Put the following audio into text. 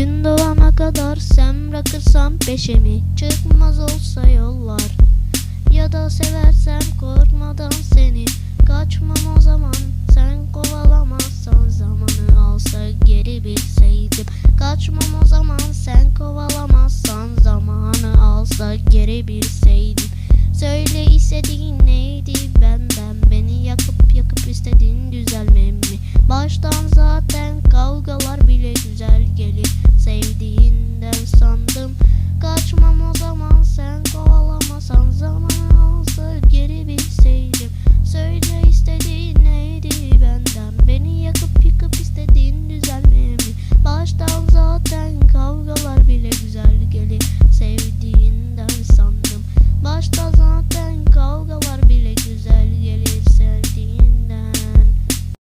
Gün doğana kadar sen bırakırsam peşimi Çıkmaz olsa yollar. Ya da seversem korkmadan seni Kaçmam o zaman. Sen kovalamazsan Zamanı alsa geri bilseydim. Kaçmam o zaman sen kovalamazsan Zamanı alsa geri bilseydim. Söyle istediğin neydi benden Beni yakıp yakıp istediğin düzelmemi. Baştan zaten kavgalar